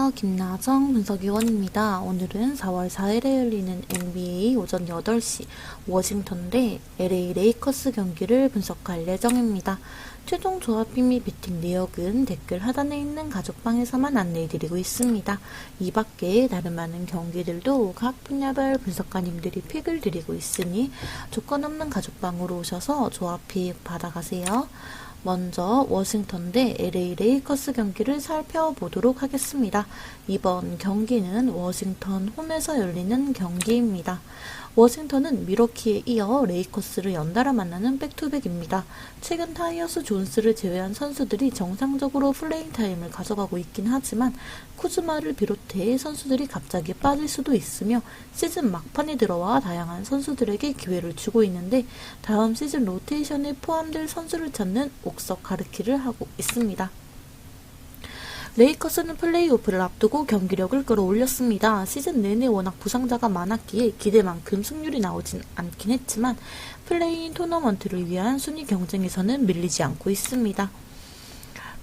안녕하세요. 김나정 분석위원입니다. 오늘은 4월 4일에 열리는 NBA 오전 8시 워싱턴 대 LA 레이커스 경기를 분석할 예정입니다. 최종 조합비 및 배팅 내역은 댓글 하단에 있는 가족방에서만 안내해드리고 있습니다. 이 밖에 다른 많은 경기들도 각 분야별 분석가님들이 픽을 드리고 있으니 조건 없는 가족방으로 오셔서 조합비 받아가세요. 먼저 워싱턴 대 LA 레이커스 경기를 살펴보도록 하겠습니다. 이번 경기는 워싱턴 홈에서 열리는 경기입니다. 워싱턴은 미러키에 이어 레이커스를 연달아 만나는 백투백입니다. 최근 타이어스 존스를 제외한 선수들이 정상적으로 플레잉 타임을 가져가고 있긴 하지만 쿠즈마를 비롯해 선수들이 갑자기 빠질 수도 있으며 시즌 막판에 들어와 다양한 선수들에게 기회를 주고 있는데 다음 시즌 로테이션에 포함될 선수를 찾는 옥석 가르키를 하고 있습니다. 레이커스는 플레이오프를 앞두고 경기력을 끌어올렸습니다. 시즌 내내 워낙 부상자가 많았기에 기대만큼 승률이 나오진 않긴 했지만 플레이인 토너먼트를 위한 순위 경쟁에서는 밀리지 않고 있습니다.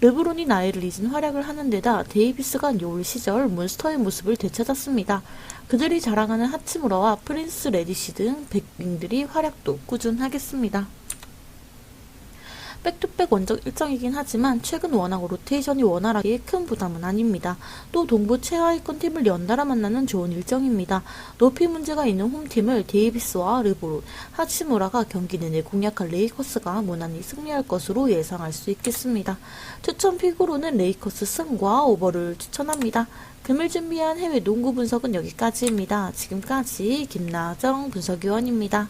르브론이 나이를 잊은 활약을 하는 데다 데이비스가 올 시절 몬스터의 모습을 되찾았습니다. 그들이 자랑하는 하치무라와 프린스 레디시 등 백윙들이 활약도 꾸준하겠습니다. 백투백 원정 일정이긴 하지만 최근 워낙 로테이션이 원활하기에 큰 부담은 아닙니다. 또 동부 최하위권 팀을 연달아 만나는 좋은 일정입니다. 높이 문제가 있는 홈팀을 데이비스와 르브론, 하치무라가 경기 내내 공략할 레이커스가 무난히 승리할 것으로 예상할 수 있겠습니다. 추천 픽으로는 레이커스 승과 오버를 추천합니다. 금일 준비한 해외 농구 분석은 여기까지입니다. 지금까지 김나정 분석위원입니다.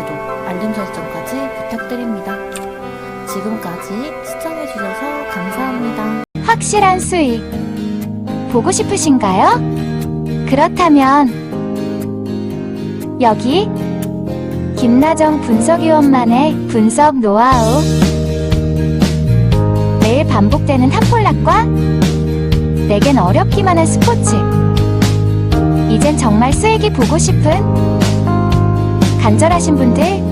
알림 설정까지 부탁드립니다. 지금까지 시청해주셔서 감사합니다. 확실한 수익 보고 싶으신가요? 그렇다면 여기 김나정 분석위원만의 분석 노하우 매일 반복되는 탐폴락과 내겐 어렵기만 한 스포츠 이젠 정말 수익이 보고 싶은 간절하신 분들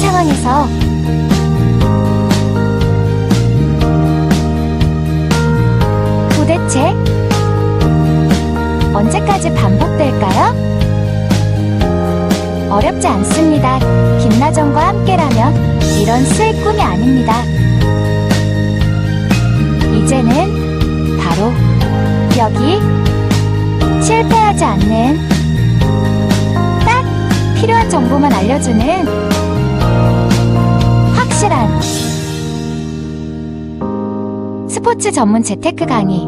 상황에서 도대체 언제까지 반복될까요? 어렵지 않습니다. 김나정과 함께라면 이런 수익 꿈이 아닙니다. 이제는 바로 여기 실패하지 않는 딱 필요한 정보만 알려주는 확실한 스포츠 전문 재테크 강의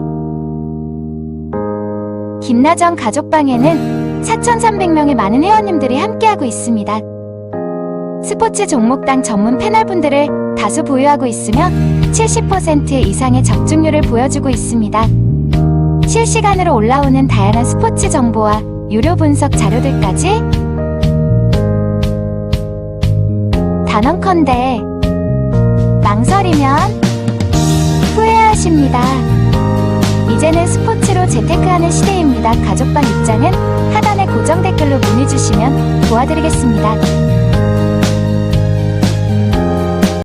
김나정 가족방에는 4,300명의 많은 회원님들이 함께하고 있습니다. 스포츠 종목당 전문 패널분들을 다수 보유하고 있으며 70% 이상의 적중률을 보여주고 있습니다. 실시간으로 올라오는 다양한 스포츠 정보와 유료 분석 자료들까지 단언컨대 망설이면 후회하십니다. 이제는 스포츠로 재테크하는 시대입니다. 가족방 입장은 하단의 고정 댓글로 문의 주시면 도와드리겠습니다.